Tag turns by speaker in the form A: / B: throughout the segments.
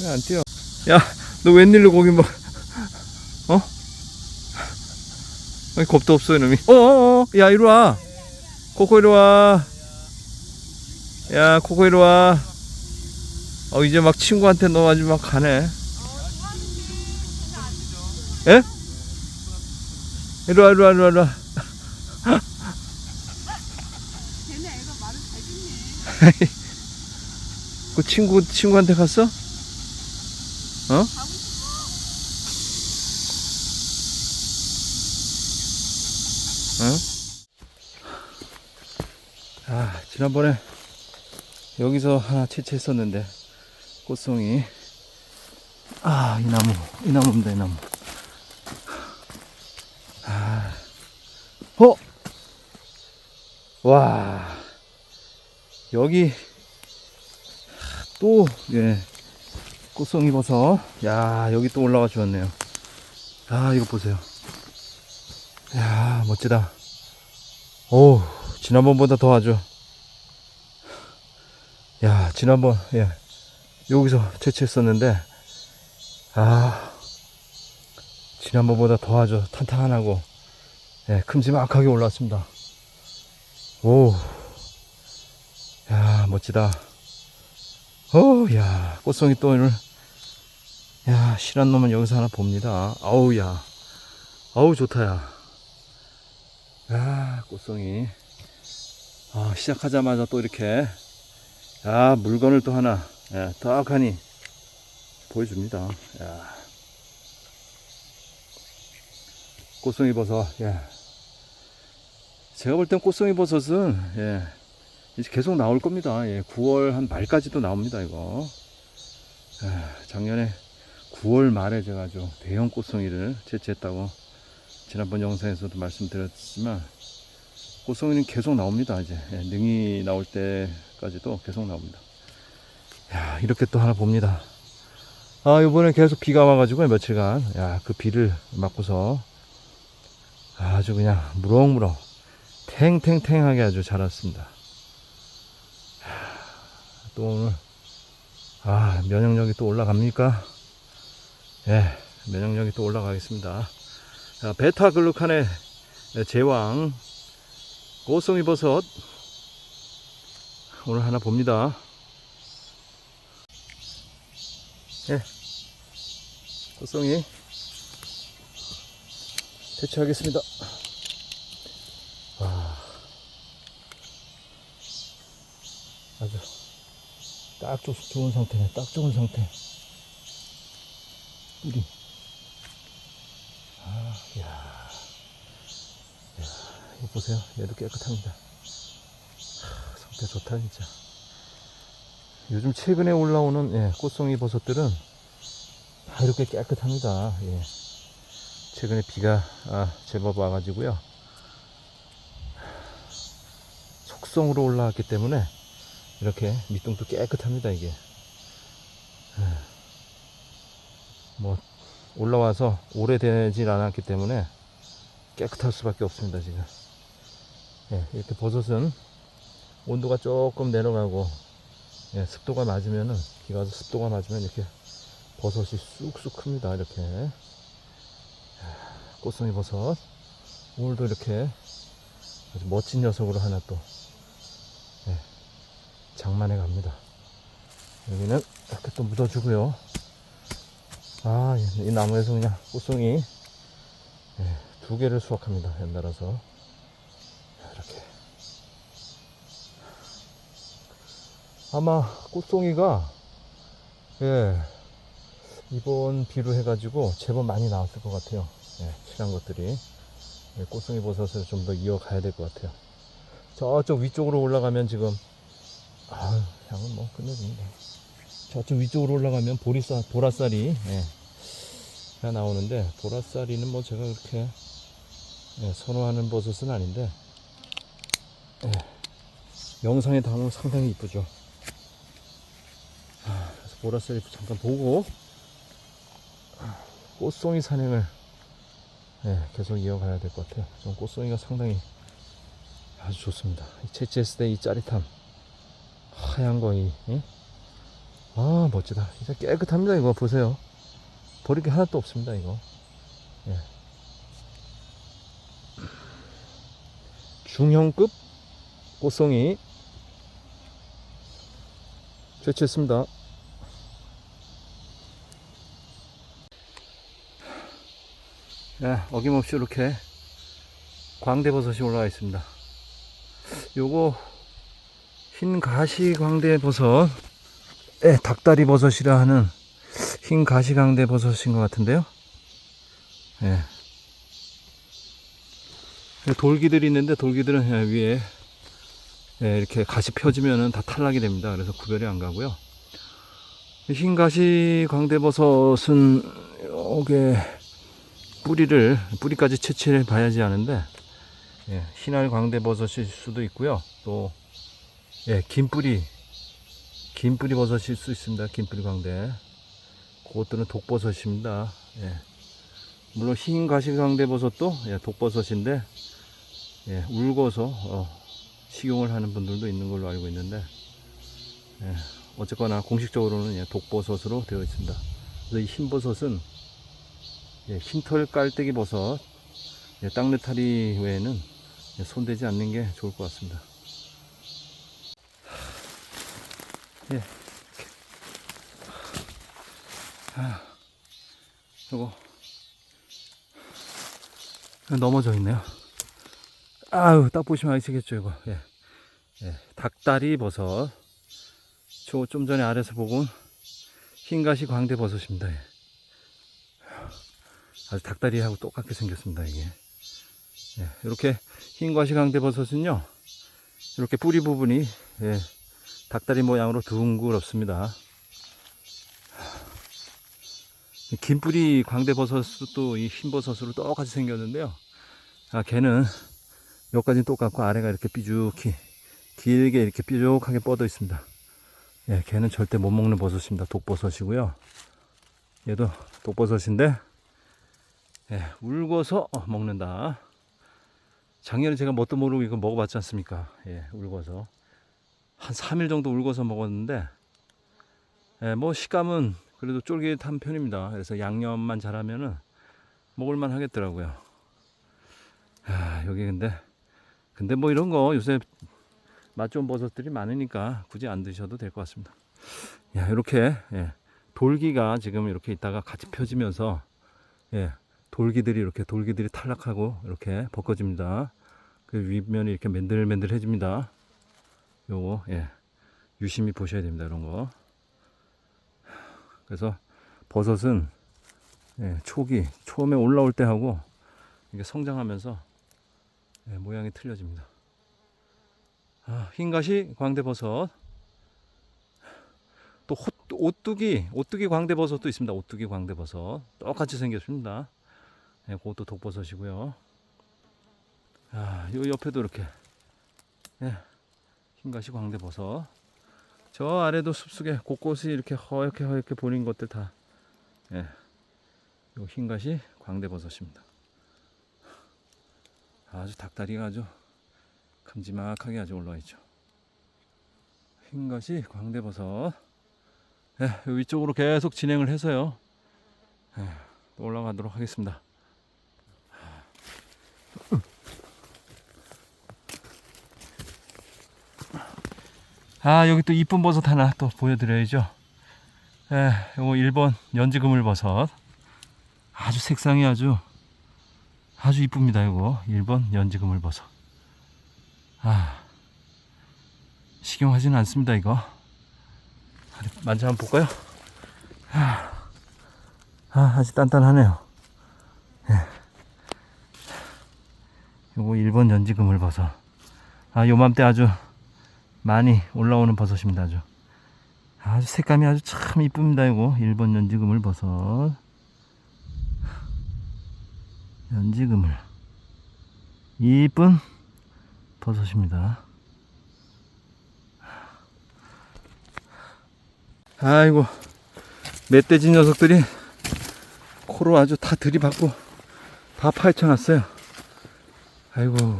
A: 왜 안 뛰어? 야, 너 웬일로 거기 뭐, 어? 아니, 겁도 없어, 이놈이. 어어어, 야, 이리 와. 코코 이리 와. 야, 코코 이리 와. 어, 이제 막 친구한테 너 아주 막 가네. 예? 이리 와, 이리 와, 이리 와, 이리 와. 그 친구, 친구한테 갔어? 어?
B: 싶어.
A: 아, 지난번에 여기서 하나 채취했었는데 꽃송이 아, 이 나무, 이 나무입니다, 이 나무. 아, 어? 와, 여기 또, 예, 꽃송이 버섯. 야, 여기 또 올라가 주었네요. 아, 이거 보세요. 야, 멋지다. 오, 지난번보다 더 아주. 야, 지난번, 예, 여기서 채취했었는데, 아, 지난번보다 더 아주 탄탄하고, 예, 큼지막하게 올라왔습니다. 오, 야, 멋지다. 오, 야, 꽃송이 또 오늘, 야, 실한 놈은 여기서 하나 봅니다. 아우, 야, 아우, 좋다, 야. 야, 꽃송이. 아, 시작하자마자 또 이렇게, 야, 물건을 또 하나, 예, 떡하니 보여줍니다. 야. 꽃송이 버섯, 예. 제가 볼 땐 꽃송이 버섯은, 예, 이제 계속 나올 겁니다. 예, 9월 한 말까지도 나옵니다, 이거. 예, 작년에 9월 말에 제가 아주 대형 꽃송이를 채취했다고 지난번 영상에서도 말씀드렸지만 꽃송이는 계속 나옵니다. 이제 예, 능이 나올 때까지도 계속 나옵니다. 야 이렇게 또 하나 봅니다. 아 이번에 계속 비가 와가지고 며칠간 야 그 비를 맞고서 아주 그냥 무럭무럭 탱탱탱하게 아주 자랐습니다. 야, 또 오늘 아 면역력이 또 올라갑니까? 예 면역력이 또 올라가겠습니다. 자, 베타글루칸의 제왕 고송이 버섯 오늘 하나 봅니다. 예, 고송이 채취하겠습니다. 와, 아주 딱 좋, 좋은 상태네. 딱 좋은 상태. 뿌리. 아, 야. 야, 이거 보세요. 얘도 깨끗합니다. 하, 상태 좋다, 진짜. 요즘 최근에 올라오는 예, 꽃송이 버섯들은 다 이렇게 깨끗합니다. 예. 최근에 비가 아, 제법 와가지고요. 속성으로 올라왔기 때문에 이렇게 밑둥도 깨끗합니다, 이게. 예. 뭐, 올라와서 오래되질 않았기 때문에 깨끗할 수밖에 없습니다 지금. 예, 이렇게 버섯은 온도가 조금 내려가고 예, 습도가 맞으면은 비가 와서 습도가 맞으면 이렇게 버섯이 쑥쑥 큽니다 이렇게. 야, 꽃송이 버섯. 오늘도 이렇게 아주 멋진 녀석으로 하나 또 예, 장만해 갑니다. 여기는 이렇게 또 묻어주고요 아, 이 나무에서 그냥 꽃송이 예, 두 개를 수확합니다. 연달아서 이렇게 아마 꽃송이가 예 이번 비로 해가지고 제법 많이 나왔을 것 같아요. 예, 실한 것들이 예, 꽃송이 버섯을 좀 더 이어가야 될 것 같아요. 저쪽 위쪽으로 올라가면 지금 아 향은 뭐 끝내줍니다. 저쪽 위쪽으로 올라가면 보리쌀, 보라쌀이 예, 가 나오는데 보라쌀이는 뭐 제가 그렇게 예, 선호하는 버섯은 아닌데 예, 영상에 담으면 상당히 이쁘죠. 아, 그래서 보라쌀이 잠깐 보고 아, 꽃송이 산행을 예, 계속 이어가야 될 것 같아요. 좀 꽃송이가 상당히 아주 좋습니다. 이 채취했을 때 이 짜릿함 하얀 거이 예? 아 멋지다 진짜 깨끗합니다 이거 보세요 버릴 게 하나도 없습니다 이거. 예. 중형급 꽃송이 채취했습니다. 예, 어김없이 이렇게 광대버섯이 올라와 있습니다. 요거 흰 가시 광대버섯 예, 닭다리 버섯이라 하는 흰 가시 광대 버섯인 것 같은데요? 예. 돌기들이 있는데 돌기들은 예, 위에 예, 이렇게 가시 펴지면은 다 탈락이 됩니다. 그래서 구별이 안 가고요. 흰 가시 광대버섯은 요게 뿌리를 뿌리까지 채취해 봐야지 하는데 예, 흰알 광대버섯일 수도 있고요. 또 예, 긴 뿌리 긴 뿌리 버섯일 수 있습니다. 긴 뿌리 광대 그것들은 독버섯입니다 예. 물론 흰 가시 광대버섯도 예, 독버섯인데 예, 울거서 어, 식용을 하는 분들도 있는 걸로 알고 있는데 예, 어쨌거나 공식적으로는 예, 독버섯으로 되어 있습니다 그래서 이 흰버섯은 예, 흰털 깔때기 버섯 예, 땅느타리 외에는 예, 손대지 않는 게 좋을 것 같습니다 예. 아, 요거 넘어져 있네요. 아유, 딱 보시면 아시겠죠, 이거. 예. 예. 닭다리 버섯. 저 좀 전에 아래서 보고 온 흰가시 광대 버섯입니다. 예. 아주 닭다리하고 똑같게 생겼습니다, 이게. 예. 이렇게 흰가시 광대 버섯은요, 이렇게 뿌리 부분이, 예. 닭다리 모양으로 둥그렇습니다. 긴 뿌리 광대버섯도 이 흰버섯으로 똑같이 생겼는데요. 아, 걔는 여기까지는 똑같고 아래가 이렇게 삐죽히 길게 이렇게 뾰족하게 뻗어 있습니다. 예, 걔는 절대 못 먹는 버섯입니다. 독버섯이고요. 얘도 독버섯인데 예, 울궈서 먹는다. 작년에 제가 뭣도 모르고 이거 먹어봤지 않습니까? 예, 울궈서 한 3일 정도 울궈서 먹었는데 예, 뭐 식감은 그래도 쫄깃한 편입니다. 그래서 양념만 잘하면은 먹을만 하겠더라고요. 아, 여기 근데 근데 뭐 이런 거 요새 맛 좋은 버섯들이 많으니까 굳이 안 드셔도 될 것 같습니다. 야, 이렇게 예, 돌기가 지금 이렇게 있다가 같이 펴지면서 예, 돌기들이 이렇게 돌기들이 탈락하고 이렇게 벗겨집니다. 그 윗면이 이렇게 맨들맨들해집니다. 요거 예, 유심히 보셔야 됩니다. 이런 거. 그래서 버섯은 예, 초기 처음에 올라올 때 하고 이게 성장하면서 예, 모양이 틀려집니다. 아, 흰가시 광대버섯 또 호, 오뚜기 오뚜기 광대버섯도 있습니다. 오뚜기 광대버섯 똑같이 생겼습니다. 예, 그것도 독버섯이고요. 아, 요 옆에도 이렇게 예, 흰가시 광대버섯 저 아래도 숲속에 곳곳이 이렇게 허옇게 허옇게 보이는 것들 다, 예, 요 흰가시 광대버섯입니다. 아주 닭다리가 아주 큼지막하게 아주 올라와 있죠. 흰가시 광대버섯. 예, 요 위쪽으로 계속 진행을 해서요. 예, 또 올라가도록 하겠습니다. 아 여기 또 이쁜 버섯 하나 또 보여드려야죠. 예, 요거 1번 연지 그물 버섯. 아주 색상이 아주 아주 이쁩니다 이거. 1번 연지 그물 버섯. 아 식용하지는 않습니다 이거. 만져 한번 볼까요? 아, 아 아주 단단하네요. 예. 요거 1번 연지 그물 버섯. 아 요맘때 아주 많이 올라오는 버섯입니다. 아주 아주 색감이 아주 참 이쁩니다. 이거 일본 연지그물 버섯 연지그물 이쁜 버섯입니다. 아이고 멧돼지 녀석들이 코로 아주 다 들이받고 다 파헤쳐놨어요. 아이고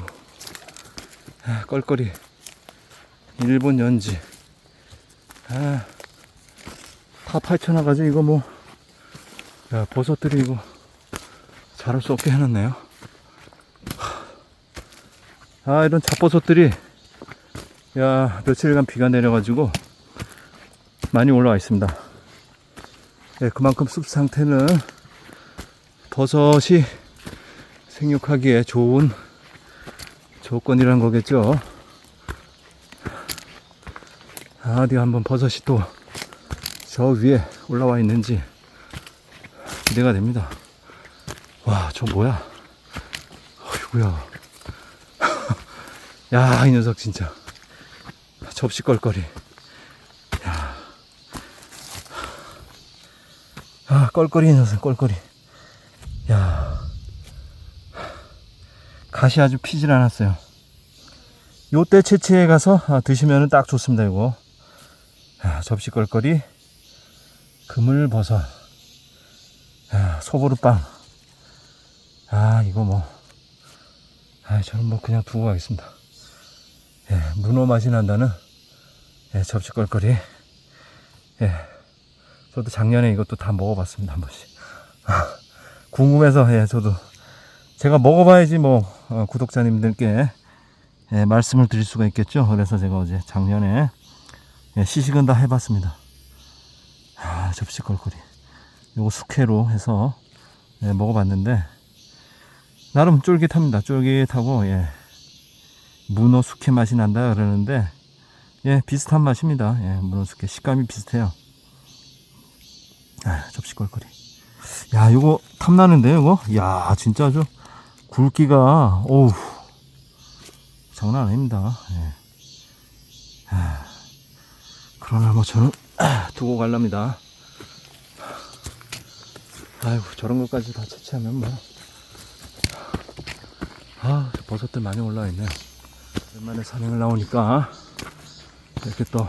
A: 아, 껄껄이 일본 연지. 아, 다 파헤쳐나가지 이거 뭐 야, 버섯들이 이거 자랄 수 없게 해놨네요. 아, 이런 잡버섯들이, 야, 며칠간 비가 내려가지고 많이 올라와 있습니다. 예, 그만큼 숲 상태는 버섯이 생육하기에 좋은 조건이란 거겠죠. 아, 어디 한번 버섯이 또 저 위에 올라와 있는지 기대가 됩니다. 와, 저 뭐야? 어이구야. 야, 이 녀석 진짜. 접시 껄거리. 야. 아, 껄거리 이 녀석, 껄거리. 야. 가시 아주 피질 않았어요. 요때 채취해 가서 아, 드시면 딱 좋습니다, 이거. 야, 접시 껄거리. 그물버섯. 야, 소보루빵. 아, 이거 뭐. 아, 저는 뭐 그냥 두고 가겠습니다. 예, 문어 맛이 난다는 예, 접시껄거리. 예, 저도 작년에 이것도 다 먹어봤습니다, 한 번씩. 아, 궁금해서, 예, 저도. 제가 먹어봐야지 뭐, 어, 구독자님들께 예, 말씀을 드릴 수가 있겠죠. 그래서 제가 어제 작년에 예, 시식은 다 해봤습니다. 아, 접시껄거리. 요거 숙회로 해서 예, 먹어봤는데 나름 쫄깃합니다. 쫄깃하고 예. 문어 숙회 맛이 난다 그러는데 예 비슷한 맛입니다. 예, 문어 숙회 식감이 비슷해요. 아, 접시 껄거리. 야 이거 탐나는데요 이거? 야 진짜 아주 굵기가 어우 장난 아닙니다. 예. 아, 그러나 뭐 저는 두고 갈랍니다. 아이고 저런 것까지 다 채취하면 뭐. 아 버섯들 많이 올라와 있네. 오랜만에 산행을 나오니까 이렇게 또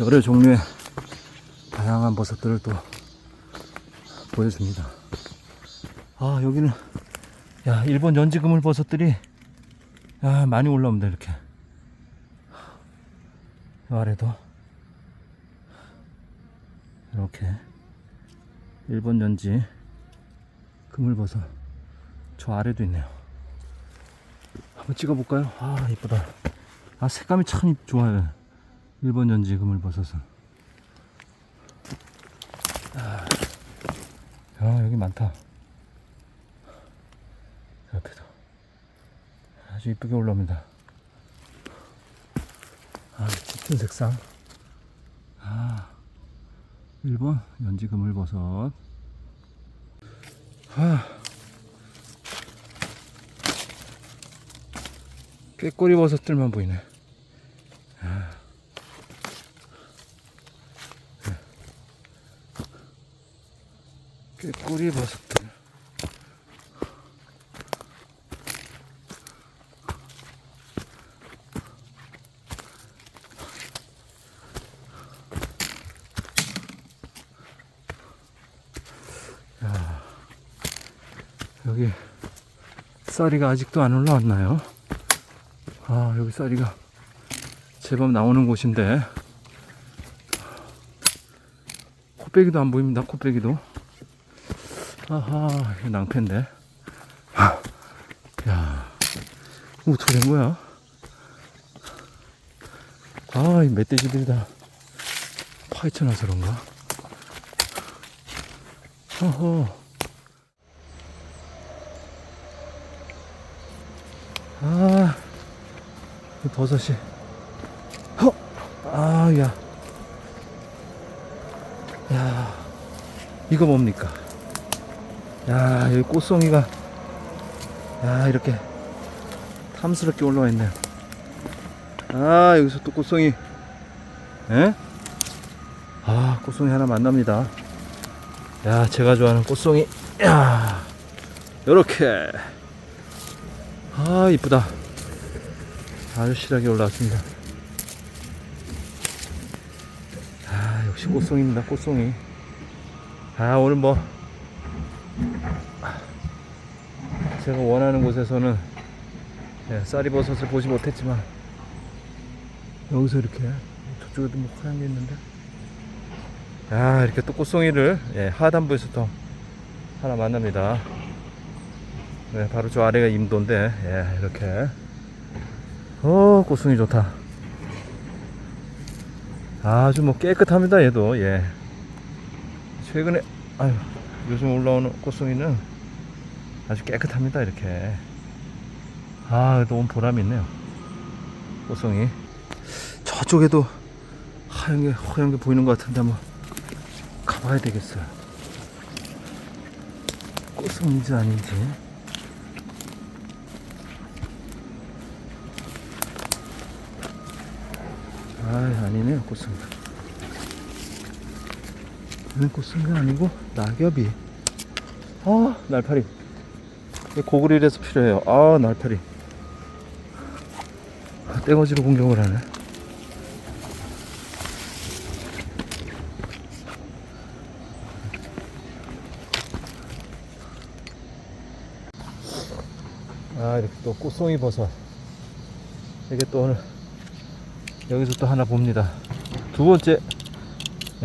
A: 여러 종류의 다양한 버섯들을 또 보여줍니다. 아 여기는 야 일본 연지 그물 버섯들이 야 많이 올라옵니다 이렇게. 요 아래도 이렇게 일본 연지 그물버섯 저 아래도 있네요. 한번 찍어볼까요? 아 이쁘다. 아 색감이 참 이- 좋아요. 일본 연지 그물버섯은 아, 야 여기 많다. 옆에도. 아주 이쁘게 올라옵니다. 아 짙은 색상 1번 연지 그물버섯 하. 꾀꼬리 버섯들만 보이네. 꾀꼬리 버섯들. 쌀이가 아직도 안 올라왔나요? 아 여기 쌀이가 제법 나오는 곳인데. 코빼기도 안 보입니다 코빼기도. 아하 이거 낭패인데. 하, 야 이거 어떻게 된 거야? 아 이 멧돼지들이 다 파헤쳐나서 그런가? 어허 아, 이 버섯이. 허! 아, 야. 야, 이거 뭡니까? 야, 여기 꽃송이가, 야, 이렇게 탐스럽게 올라와 있네요. 아, 여기서 또 꽃송이. 에? 아, 꽃송이 하나 만납니다. 야, 제가 좋아하는 꽃송이. 야, 요렇게. 아 이쁘다 아주 실하게 올라왔습니다 아 역시 꽃송이입니다 꽃송이 아 오늘 뭐 제가 원하는 곳에서는 예, 쌀이버섯을 보지 못했지만 여기서 이렇게 저쪽에도 뭐 하얀 게 있는데 야, 이렇게 또 꽃송이를 예, 하단부에서 또 하나 만납니다. 네, 바로 저 아래가 임도인데, 예, 이렇게. 어, 꽃송이 좋다. 아주 뭐 깨끗합니다, 얘도, 예. 최근에, 아유, 요즘 올라오는 꽃송이는 아주 깨끗합니다, 이렇게. 아, 너무 보람이 있네요. 꽃송이. 저쪽에도 하얀 게, 허연 게 보이는 것 같은데 한번 가봐야 되겠어요. 꽃송인지 아닌지. 아, 아니네요, 꽃송이. 이건 꽃송이가 아니고 낙엽이. 아, 날파리. 고구리라서 필요해요. 아, 날파리. 아, 떼거지로 공격을 하네. 아, 이렇게 또 꽃송이 버섯. 이게 또 오늘 여기서 또 하나 봅니다. 두 번째,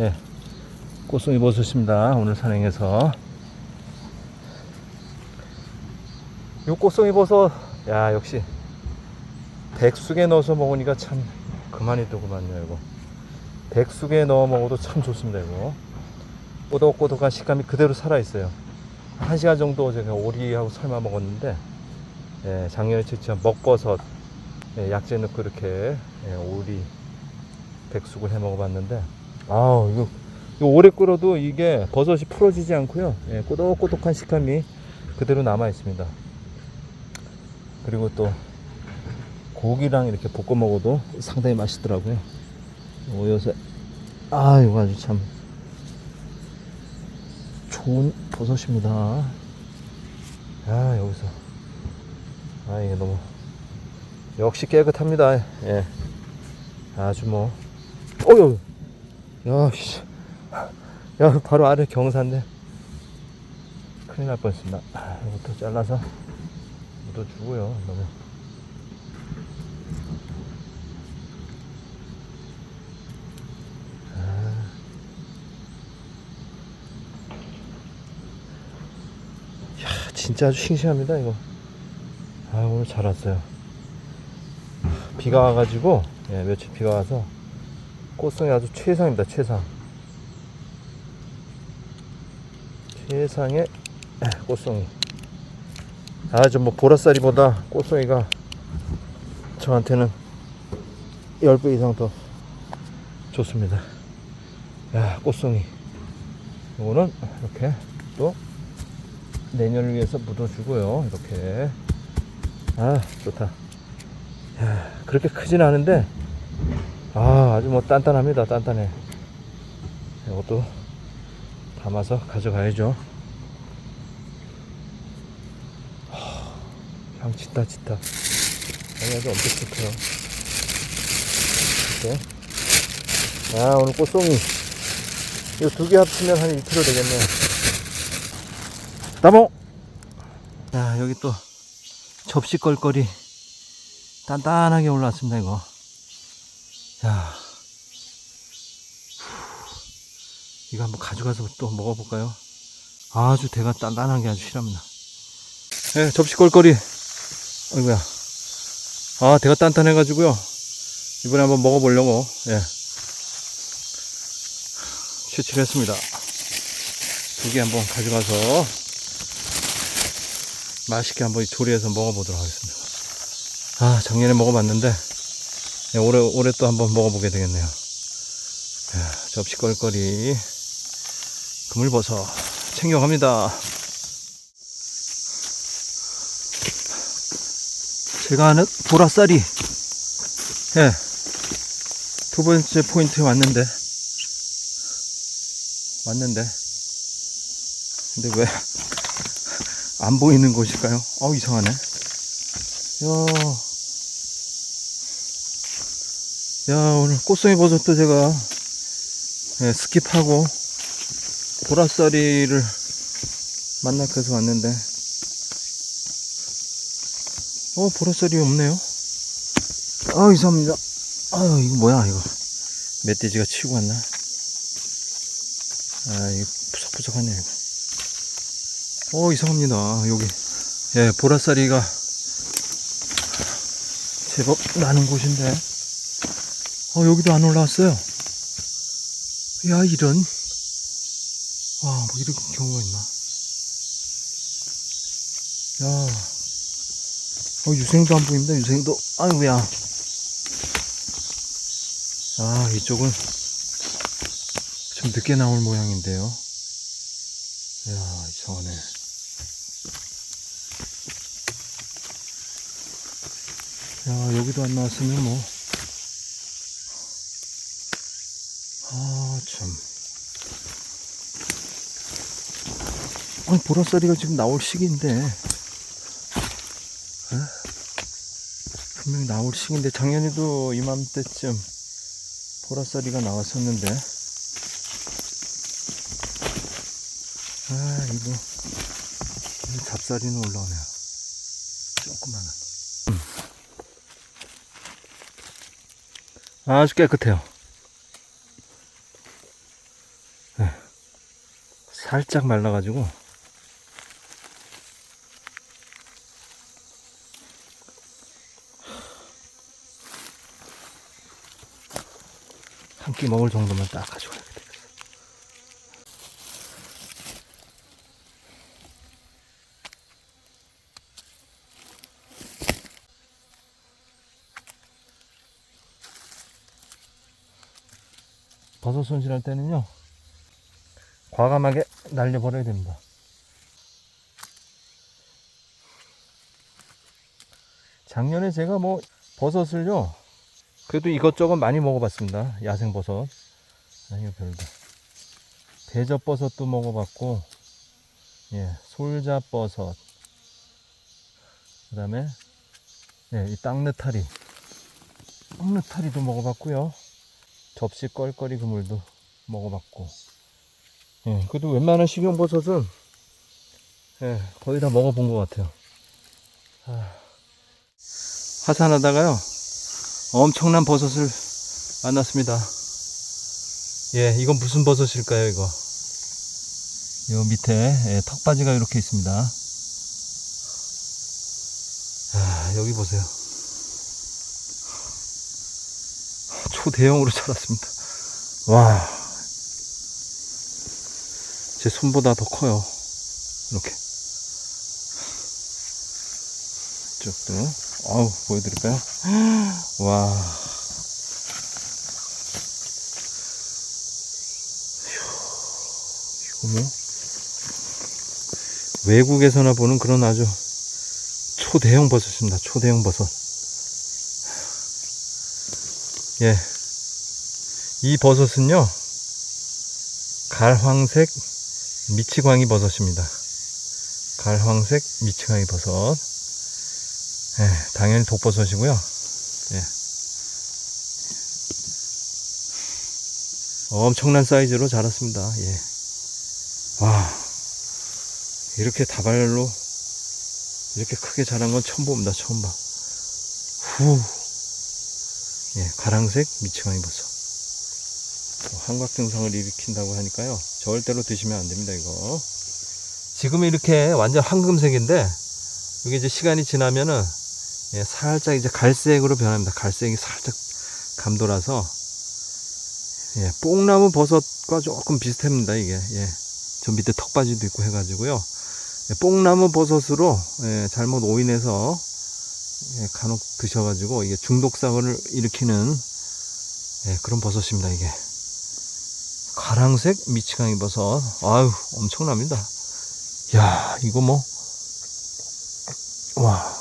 A: 예, 꽃송이 버섯입니다. 오늘 산행에서. 요 꽃송이 버섯, 야, 역시 백숙에 넣어서 먹으니까 참 그만이 또 그만요, 이거. 백숙에 넣어 먹어도 참 좋습니다, 이거. 꼬독꼬독한 식감이 그대로 살아있어요. 한 시간 정도 제가 오리하고 삶아 먹었는데, 예, 작년에 채취한 먹버섯, 예, 약재 넣고 이렇게 예, 오리 백숙을 해 먹어봤는데, 아우, 이거, 이거 오래 끓여도 이게 버섯이 풀어지지 않고요. 예, 꼬독꼬독한 식감이 그대로 남아 있습니다. 그리고 또 고기랑 이렇게 볶아 먹어도 상당히 맛있더라고요. 요새 아 이거 아주 참 좋은 버섯입니다. 아 여기서 아 이게 너무 역시 깨끗합니다. 예 아주 뭐 어유 야 씨 야 바로 아래 경사인데 큰일 날 뻔했습니다. 아, 이것도 잘라서 묻어주고요. 너무 야, 진짜 아주 싱싱합니다, 이거. 아, 오늘 잘 왔어요. 비가 와가지고, 예, 며칠 비가 와서, 꽃송이 아주 최상입니다, 최상. 최상의 꽃송이. 아주 뭐, 보라싸리보다 꽃송이가 저한테는 10배 이상 더 좋습니다. 야, 꽃송이. 이거는 이렇게 또 내년을 위해서 묻어주고요. 이렇게. 아, 좋다. 야, 그렇게 크진 않은데, 아, 아주 뭐 단단합니다. 단단해. 이것도 담아서 가져가야죠. 하, 향 짙다, 짙다. 향이 아주 엄청 좋고요. 이렇게. 아, 오늘 꽃송이. 이거 두 개 합치면 한 1kg 되겠네요. 따봉! 자, 여기 또 접시 걸거리 단단하게 올라왔습니다, 이거. 자, 이거 한번 가져가서 또 먹어볼까요? 아주 대가 단단한 게 아주 실합니다. 예, 접시 걸거리. 어이구야. 아, 대가 단단해가지고요. 이번에 한번 먹어보려고, 예. 채취를 했습니다. 두 개 한번 가져가서 맛있게 한번 조리해서 먹어보도록 하겠습니다. 아, 작년에 먹어봤는데, 네, 올해, 올해 또 한번 먹어보게 되겠네요. 야, 접시 걸거리, 그물버섯 챙겨갑니다. 제가 아는 보라쌀이, 예, 두 번째 포인트에 왔는데, 왔는데, 근데 왜 안 보이는 곳일까요? 어 이상하네. 야, 야 오늘 꽃송이 버섯도 제가 예, 스킵하고 보라쌀이를 만나서 왔는데, 어 보라쌀이 없네요. 아 이상합니다. 아유 이거 뭐야 이거 멧돼지가 치고 왔나? 아, 이게 푸석푸석하네, 이거. 어, 이상합니다. 여기. 예, 보라쌀이가 제법 나는 곳인데. 어, 여기도 안 올라왔어요. 야, 이런. 와, 뭐 이런 경우가 있나. 야. 어, 유생도 안 보입니다, 유생도. 아이고야. 아, 이쪽은 좀 늦게 나올 모양인데요. 이야, 이상하네. 야, 여기도 안 나왔으면 뭐. 아, 참. 아니, 보라쌀이가 지금 나올 시기인데. 에? 분명히 나올 시기인데, 작년에도 이맘때쯤 보라쌀이가 나왔었는데. 아, 이거. 잡쌀이는 올라오네요. 조그마한. 아주 깨끗해요. 네. 살짝 말라가지고. 한 끼 먹을 정도만 딱 가져가야 되 버섯 손질할 때는요 과감하게 날려버려야 됩니다. 작년에 제가 뭐 버섯을요 그래도 이것저것 많이 먹어봤습니다. 야생버섯. 아니요 별로 대접버섯도 먹어봤고 예 솔잡버섯. 그 다음에 예, 이 땅느타리. 땅느타리도 먹어봤고요 접시 껄껄이 그물도 먹어봤고. 예, 그래도 웬만한 식용버섯은 예, 거의 다 먹어본 것 같아요. 아, 하산하다가요 엄청난 버섯을 만났습니다. 예 이건 무슨 버섯일까요 이거? 요 밑에 예, 턱바지가 이렇게 있습니다. 아, 여기 보세요 초대형으로 자랐습니다. 와, 제 손보다 더 커요. 이렇게. 이쪽도, 아우, 보여드릴까요? 와. 휴, 이거 뭐? 외국에서나 보는 그런 아주 초대형 버섯입니다. 초대형 버섯. 예. 이 버섯은요, 갈황색 미치광이 버섯입니다. 갈황색 미치광이 버섯. 예, 당연히 독버섯이고요. 예. 엄청난 사이즈로 자랐습니다. 예. 와, 이렇게 다발로 이렇게 크게 자란 건 처음 봅니다. 처음 봐. 후. 예, 가랑색 미치광이 버섯. 또 환각 증상을 일으킨다고 하니까요. 절대로 드시면 안 됩니다, 이거. 지금 이렇게 완전 황금색인데, 이게 이제 시간이 지나면은, 예, 살짝 이제 갈색으로 변합니다. 갈색이 살짝 감돌아서, 예, 뽕나무 버섯과 조금 비슷합니다, 이게. 예. 저 밑에 턱바지도 있고 해가지고요. 예, 뽕나무 버섯으로, 예, 잘못 오인해서, 예, 간혹 드셔가지고 이게 중독성을 일으키는 예, 그런 버섯입니다 이게 가랑색 미치광이 버섯 아유 엄청납니다. 야 이거 뭐. 와